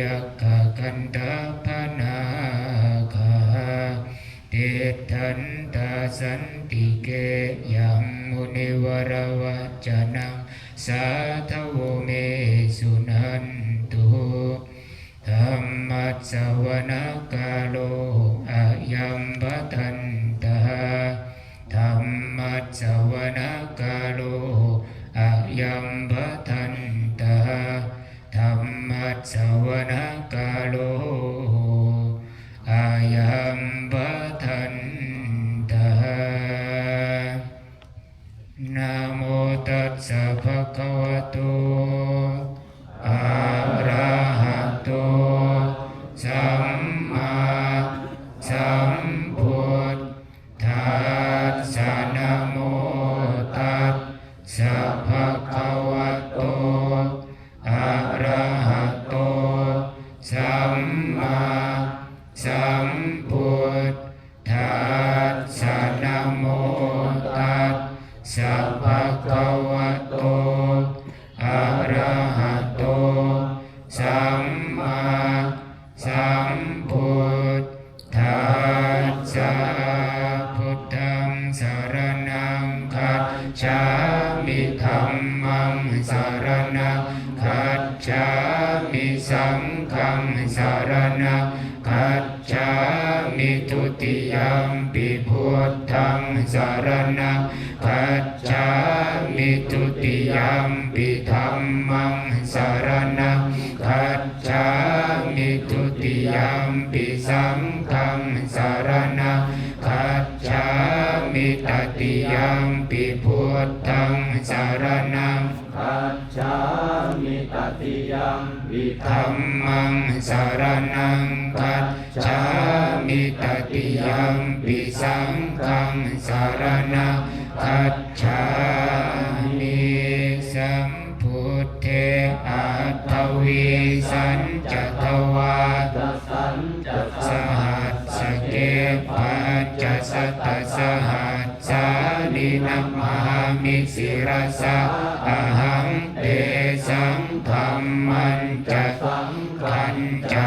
ยกะกันตาพนาคาเตทันตาสันติเกยังมุนิวรวัจจนังสาธโวเมสุนันตุธรรมัสวนกาโลอายัมปทันตาธรรมัสวนกาโลอายัมปทันตา มัสสวนกาโลอายัมปทันตานาโมตัสสะภะคะวะโตอะ ยัมปิสังฆังสารนังคัจฉามิตติยัมปิพุทธังสารนังคัจฉามิตติยังวิธรรมังสารนังคัจฉามิตติยัมปิสังฆังสารนังคัจฉามิสัมพุทเทอัตถวิสัญจทวา ปัจจสัตตสหัสสานินัมมามิสิรสะอหังเตสังธรรมันจะสังขันจะ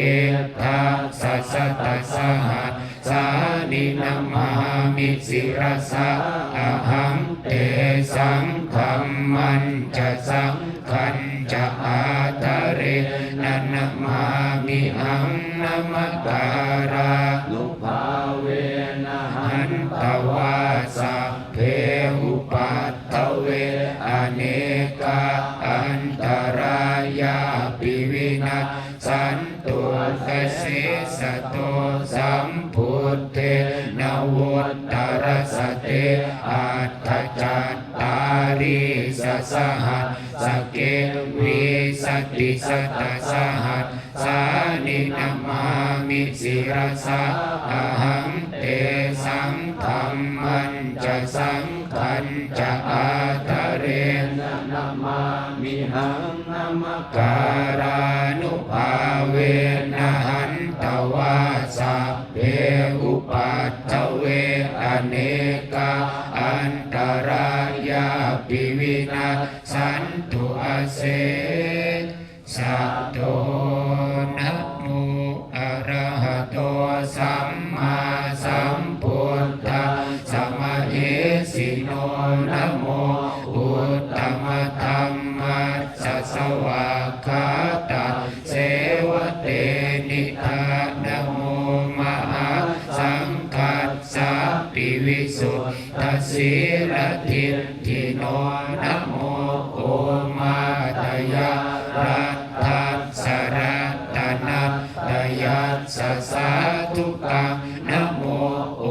เกตาสัสสตสหัสสานินามามิสิรสะอหังเตสังฆัมมันจะสัง สหัสสเกวิสติสตตสหัสสานินามามิสิรสะอหังเตสังธรรมันจะสังขันจะอาทะเรนนะนะมามิหังนามกา ขาตาเสวะเตนิทานโมมหาสังคัสสะปิวิสุทธสีรทิตทิโนนะโมโอมาตยารัตทัสสรัตนัตตยัสสะสาธุกังนะโมโอ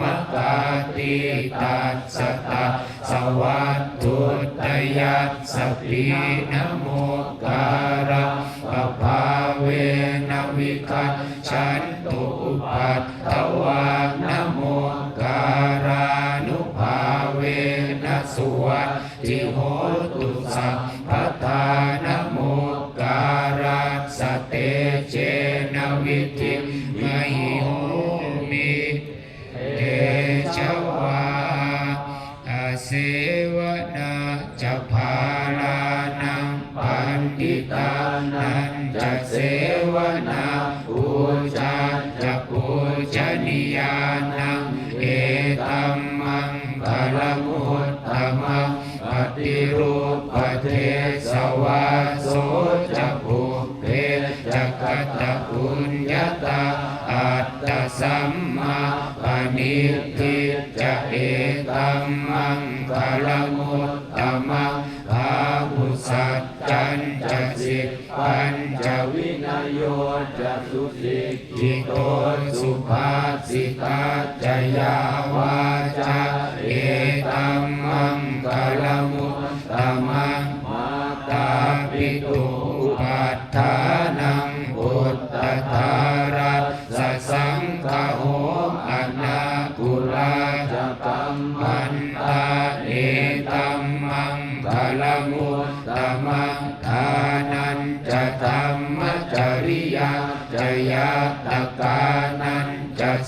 มะกาติตัสสะตะสวัตถุตยัสสะปีนโม เสวนาจะพาลานังปันติตานันจะเสวนา งคลมุตตมังภาหุสัจจันจะสิกปัญจวินยโยจะสุสิกิโตสุภาสิตาจยาวา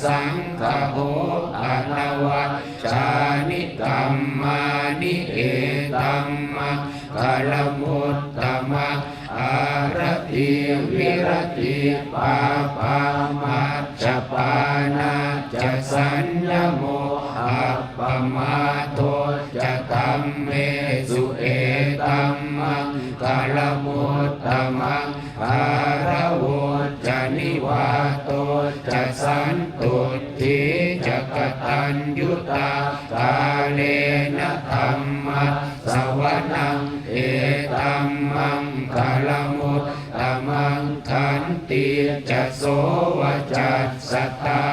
สังฆโหอนวัชชานิกรรมานิเอตัมมะกาลมุตตมะอารติวิรติปาปา ยุตาตาเลนะธรรมะสวนังเอตัมมังคาลมุตตมังขันติจะโสวจัสสตา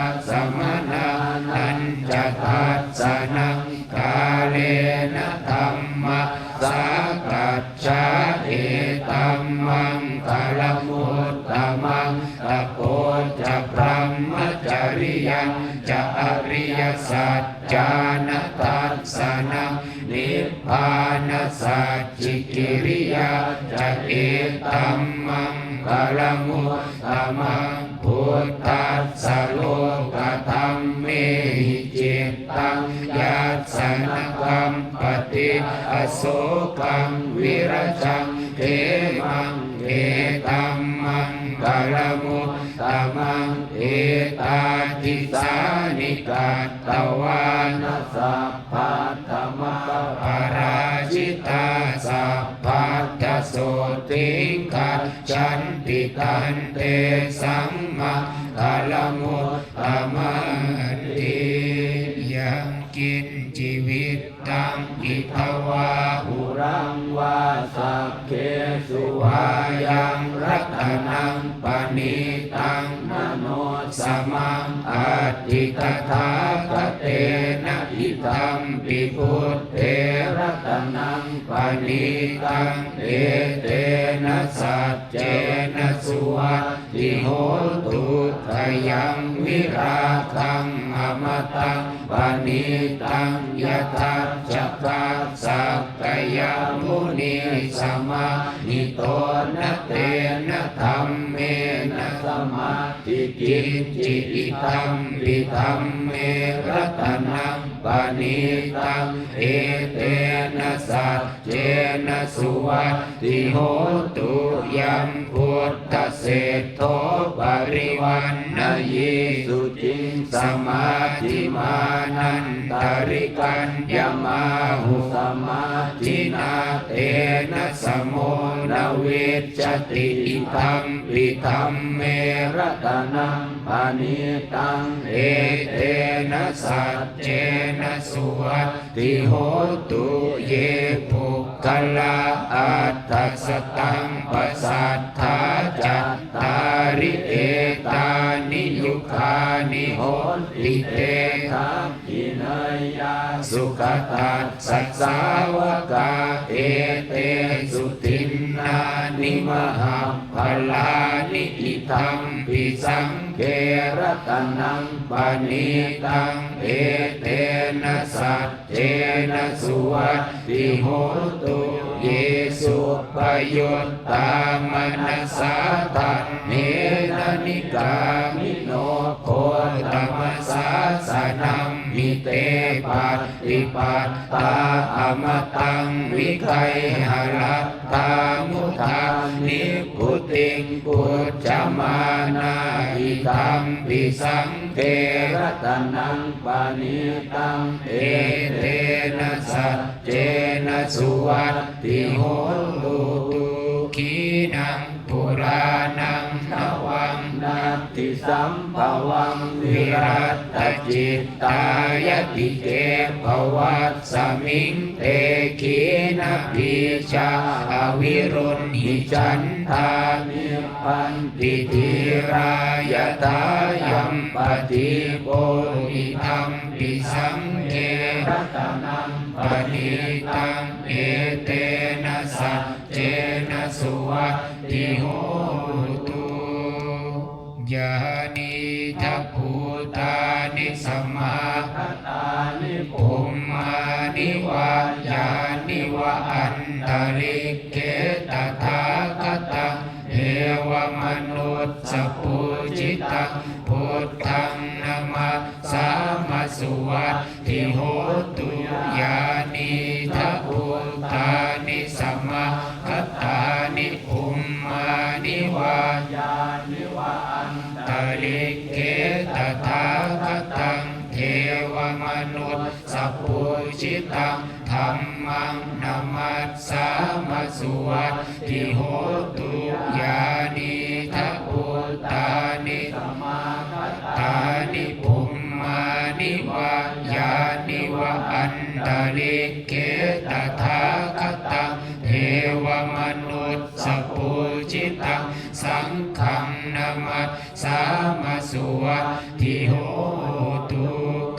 จานตัสสนังนิพพานสัจจิกิริยาจะเอตัมมังกาลมุตตมังพุทธัสสะโลกธรรมเมหิจิตตังยัสสนกัมปติอโศกังวิรจังเทมังเอตัมมังกาลมุตตมังเอตา ทิสานิกาตวานัสสัพพะธรรมะปาราชิตาสัพพัทโสติกัจฉันติตันเตสัมมาคาลมุตตมันติยังกินชีวิตตังอิทวาหุปุรังวาสักเคสุวายังรัตนังปณิ ตังมโนสมังอาทิตถาคเตนะอิทัมปิพุทเทรัระตนังปณิตังเอเตนะสัจเจนะสุวัติโหตุขยังวิราคังอมตังปณิตังยทัจจกัสสักกยมุนีสมานิโตนะเตนะธรรมเมนะส ติกิกินจจิอิตัมปิตัมเมรัตนังปณิตังเอเตนะสัจเจนะสุวัตติโหตุยัมพุททเศธโทปริวันนยีสุจิงสมาธิมานันตริกัญญมาหุสมาธินาเตนะสมโมนเวชติอิทัมปิธรรมเมรตนังปานิตังเอเตนะสัจเจนะสุวัติโหตุเยปุคละอัตถสตังปัสสัทธาจัตตาริเอตานิ คานิโหติเตทักขินยาสุขตัสสัสสาวกาเอเตสุตินนานิมหาพลานิอิทัมปิสังเกรตนังปานิตังเอเตนะสัจเจนะสุวัตติโหตุเยสุปยุตตามนัสสาตันเนนิกามิโน โคตมสสาสนัมมิเตปัตติปัตตาอมตังวิไกหรัตตามุทานิพุติงปุจจมานาอิตัมปิสังเกรตนังปานิตังเอเตนะสัจเจนะสุวัตติโหตุ ติสัมภวังวิรัตตจิตตายติเกภวัตสมิงเตขีนะปิชาอวิรุณหิจันทานิพันติทิรายตายัมปฏิโพธิธรรมปิสังเกรตนังปณิตังเอเตนะสัจเจนะสุวัติโห ยานิทัพภูตานิสมมาคตานิภูมิมานิวายานิวะอันตริเกตถาคตังเอวมนุษย์สปุจิตังพุทธังนามาสามาสุวัตติโหตุยานิทัพภูตานิสมมาคตา นตริเกตถาคตังเทวมนุษย์สัพพุชิตังธรรมังนามัสสามาสุวัตติโหตุยานิทัพพุตานิสมาตานิภูมิมานิวายานิวะอันตริเกตถาคตังเทวมนุษย์สัพพุจิตังสังฆังนามั สามาสุวัตติโหตุ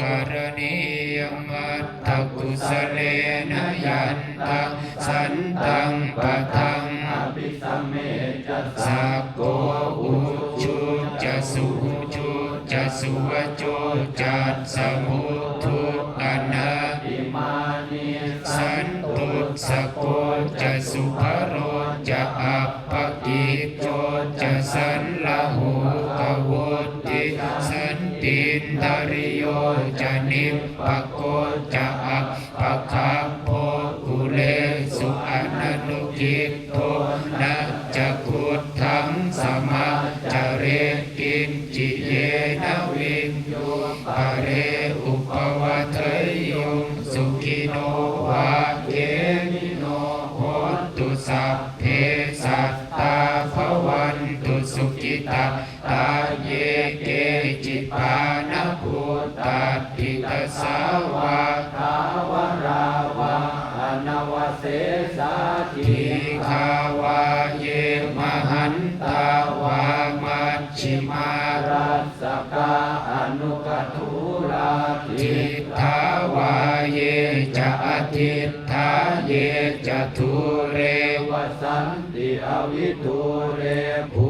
กรณียมัตตกุสเลนยันตังสันตังปะทังอภิสัมเมจัสสะสักโกอุชุจะสุชุจะสุวจุจัตสมุทุอนาอิมานิสันตุสโกจะสุภโรจะอัปปกิจโจจะสันล ทิตถาเยจทุเรวสันติอวิทุเรภู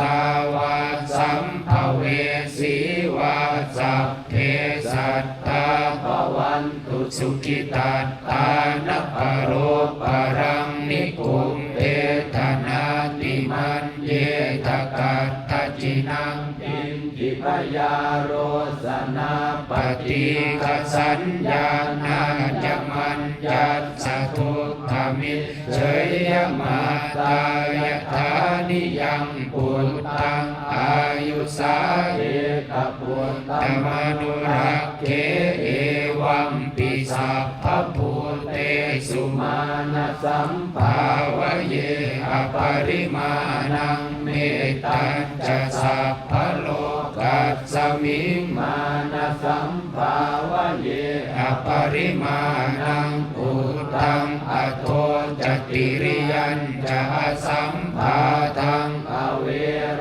ตาวาสัมภเวสีวาสัพเพสัตตาภวันตุสุขิตาตานปโรปรังนิกุมเอธนาติมันเยทกัตตจินังอินทิพยาโรสนาปฏิกสัญญาณา ยัสสะทุกขมิเฉยยมาตายธานิยังปุตตังอายุสาเอเอกปุตตมนุรักเขเอวัมปิสัพพภูเตสุมามานะสัมภาวเยอปริมาณังเมตตัญจะสัพพโลกัสสมิงมานสัมภาวะเยอปริมาณังอุตังอโทจติริยัญจะสัมภาทังอเว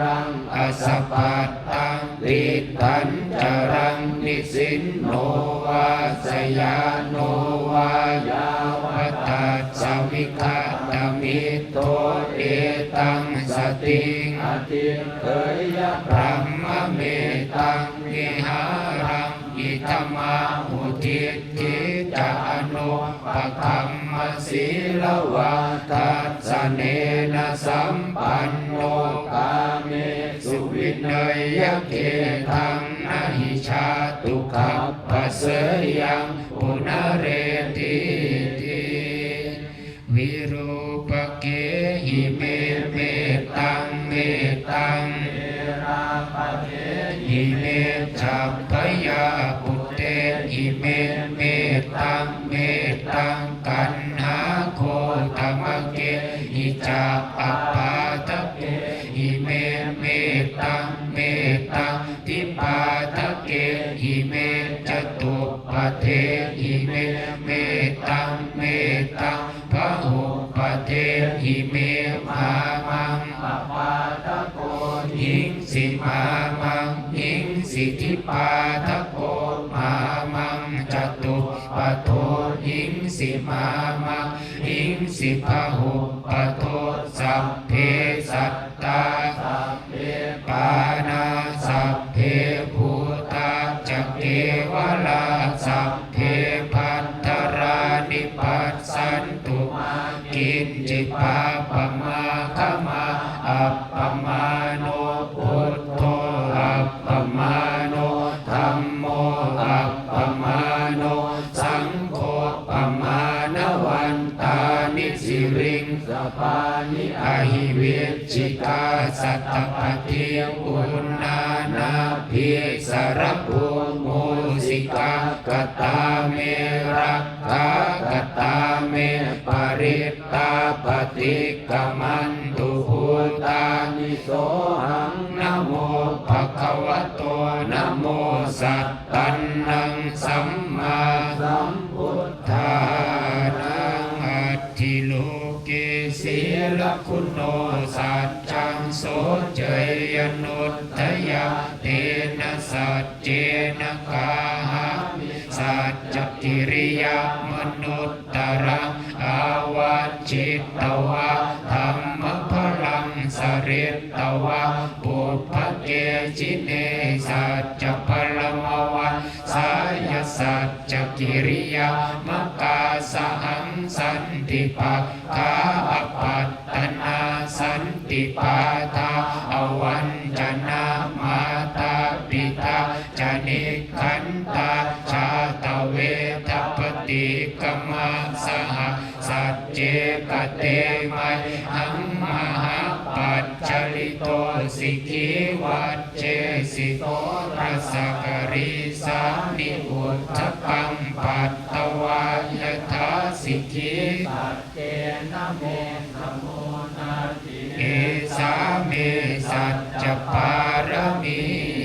รังอสปัตตังติตัญจรังนิสินโนวาสยาโนวายาวตัสสวิคตมิโตเอตังสติงอติเคยยะพรม งอิธมาหุทิกิจานุปคัมมศีลวะทัสสเนนะสัมปันโนกาเมสุวินัยยเกทังนหิชาตุขับปะเสยยังปุณเรติติวิรูปเกหิเมเมตังเมตังราปะเทอิเมจัพพยาป มามังหิงสิทิปาทะโกมามังจตุปโทหิงสิมามังหิงสิพะหุปโทสัพเพ สัตตปฏิอุณนานาภิสารภูมุสิกากตาเมรักขากตาเมปริตตาปฏิกมันตุหูตานิโสหังนะโมภะคะวะโตนะโมสัตตันนังสัมมาสัมพุทธานังอัตถิโลเกศีลคุณโน สเจยนุตตยาเตนะสัจเจนะกาหาสัจจกิริยามนุตตรังอาวาจิตตวะธรรมพลังสริตตวะปุพพเกจิเนสัจพลมวั สายสัจจกิริยามกาสหังสันติปักขาอปัตตนาสันติปาทาอวันจนามาตาปิตาจนิขันตาชาตเวทปฏิกมาสหสัจเจกเตมัยหัง โตสิกิวัตเจสิโตรัสกริสานิอุทปัมปัตตวายทาสิกิสัจเจนะเมธโมนาติเอสาเมสัจจปารมี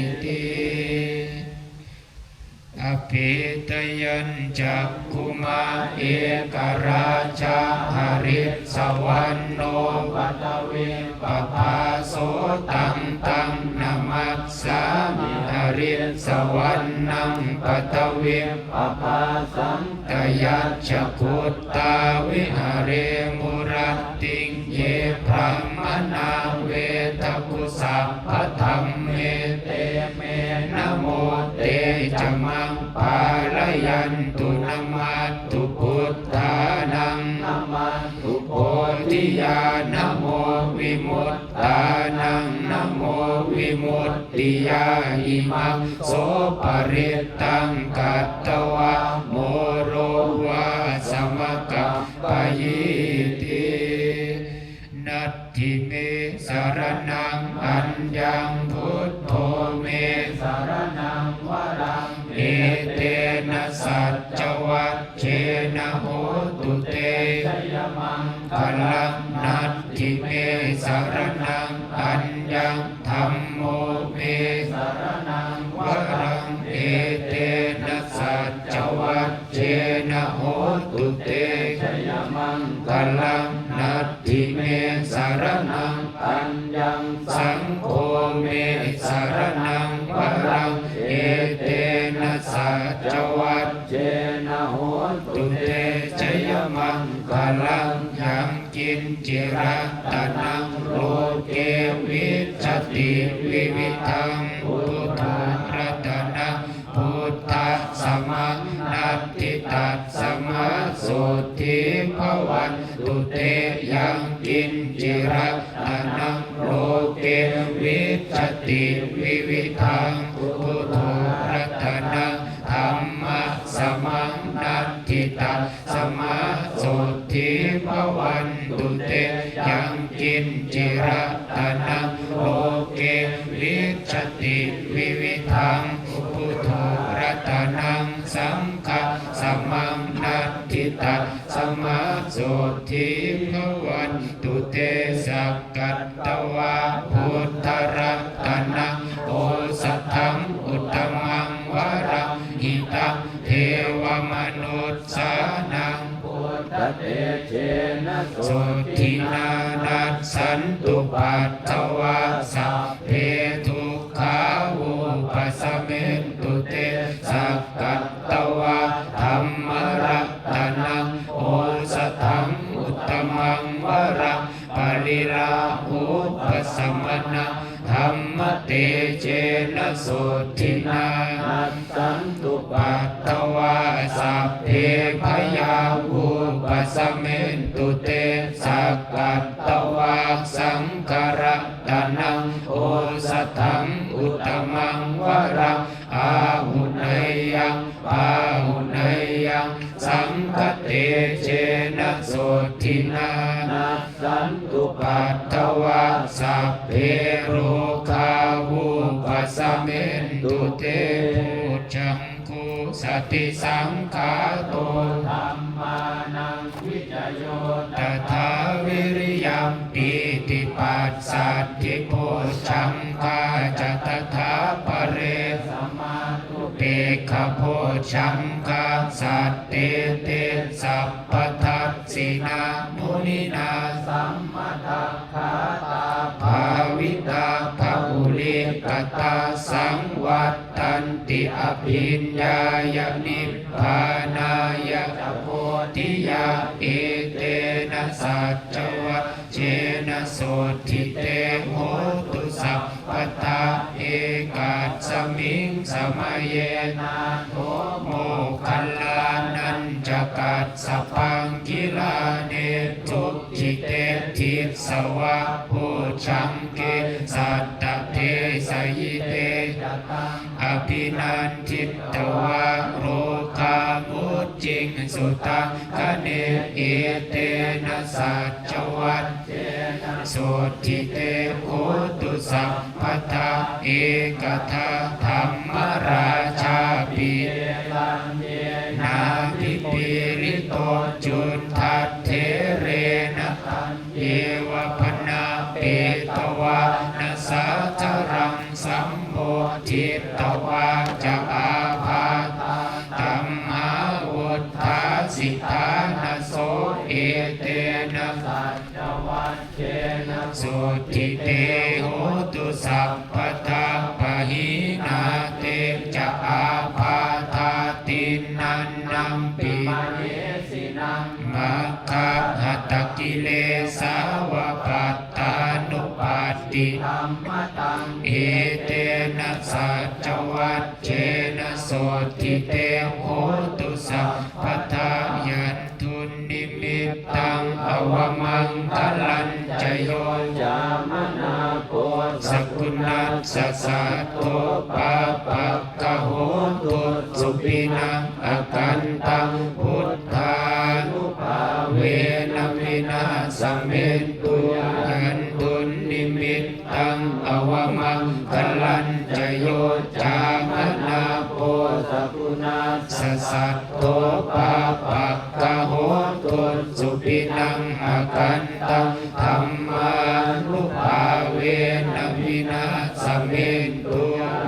อภิตยัญจักคุมาเอกราชาหริสวรรณโนปัตเวปภาโสตังตังนามัสสามิหริสวรรณังปัตเวปะปาสังตยัจฉคุตตาวิหาเรมุรติงเยพระมนา ติยาอิมังโสปริตตังกัตตวะโมโรวาสมกัปปยิตินัตถิเมสารนังอัญญังพุทโธเมสารนังวรังเอเตนะสัจจวัตเชนะโหตุเตชยมังพลังนัตถิเมสาร จวัตเชนะโหตุเตชยมังพลังนัตถิเมสารนังอัญญังสังโฆเมสารนังวรังเอเตนะสัจวัตเจนะโหตุเตชยมังคลังยังกินจิรตานังโลเกวิชติวิวิทังพุทโธรั นตติตัสสมาสุทิภวันตุเตยังกินจิระตานังโลเกวิชติวิวิทังพุทโธรัตนังธรรมะสมังนัตติตัสสมาสุทิภวันตุเตยังกินจิระตานั สุทิภวันตุเตสักกัตตวาพุทธรัตนังโอสัทธังอุตตมังวรังหิตังเทวมนุษสานังพุทธเตเชนะสุทินานัสสันตุปัตถวา รรมเตเจนะสุทินานัสสันตุปัตตวาสัพเพพยาวุปัสสเมนตุเตสักกัตตวาสังครัตนังโอสถังอุตตมังวรังอาหุนยยังปาหุนยยังสังคเตเจนะโสทินานัสันตุปัปัตตตวาสัพเพโร ตุเตพุจังคุสติสังขาโตธรรมานังวิจโยตถาวิริยมปีติปัสสัตถิโพชังคาจะตถาปเรสัมมาตุเปขโพชังคาสัตเตเตสัพพทัสสินามุนินาสัมมาทัคขาตาภาวิตาภ วิกตาสังวัตตันติอภิญญายนิพพานายะโพธิยาเอเตนะสัจจวัตเจนะโสทิเตโหตุสัพพตาเอกาสมิงสมัยเยนาโทโมคัลลานันจะกัสสปังกิลาเนทุกขิเตทิสวะภูชังเกสัต สยิเตอภินันทิตวะโรคามุจิงสุตังคเนเอเตนะสัจจวัตเสุทิเตโหตุสัพพทาเอกทาธรรมราชาปิเตังเยนาทิปิริโต ธรรมตังเอเตนะสัจวัตเจนะโสทิเตโหตุสัพพทายันทุนิมิตตังอวมังคลันจโยจามนาโกสกุณัสสะสะโตปะปะกะโหตุสุปินังอกันตังพุท สัตโตปาปักกะโหตุสุปินังอากันตังธรรมานุภาเวนะวินาสเมตุ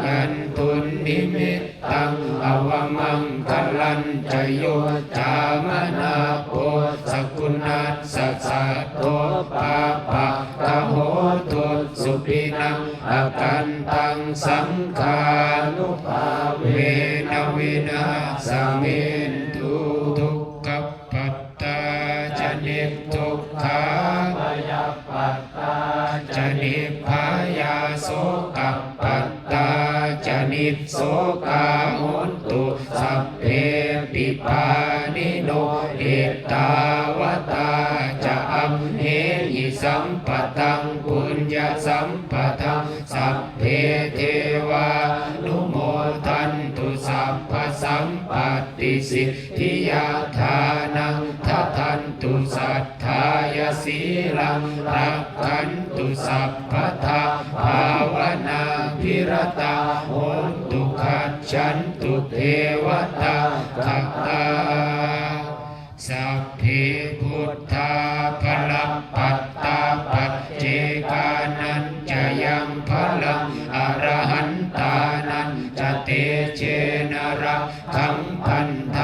ยันตุนิมิตตังอวมังคลันจโยจามนาโพสกุณัสสะสัตโตปาปักกะโหตุสุปินังอากันตังสัง ยาทานังทัทันตุสัทธายสีลังรักขันตุสัพพทาภาวนาพิรตาโหตุขัดฉันตุเทวตาคัตตาสัพพิพุทธาพลัปัตตาปัจเจกานันจะยังพลังอรหันตานันจะเตเจนรักขังพันธา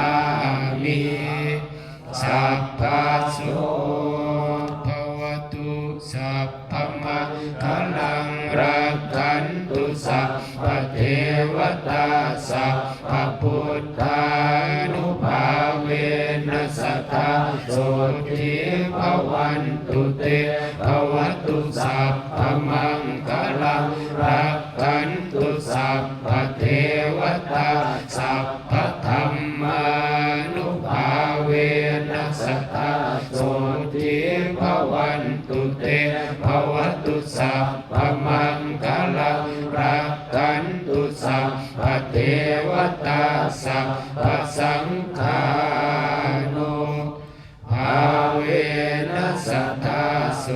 สัพพะโสภวตุสัพพมังคลังรักขันตุสัพพเทวตาสัพพพุทธานุภาเวนัสสตาโสทิภวันตุเตภว ตาสัพพสังฆานุภาเวนัสสตาโส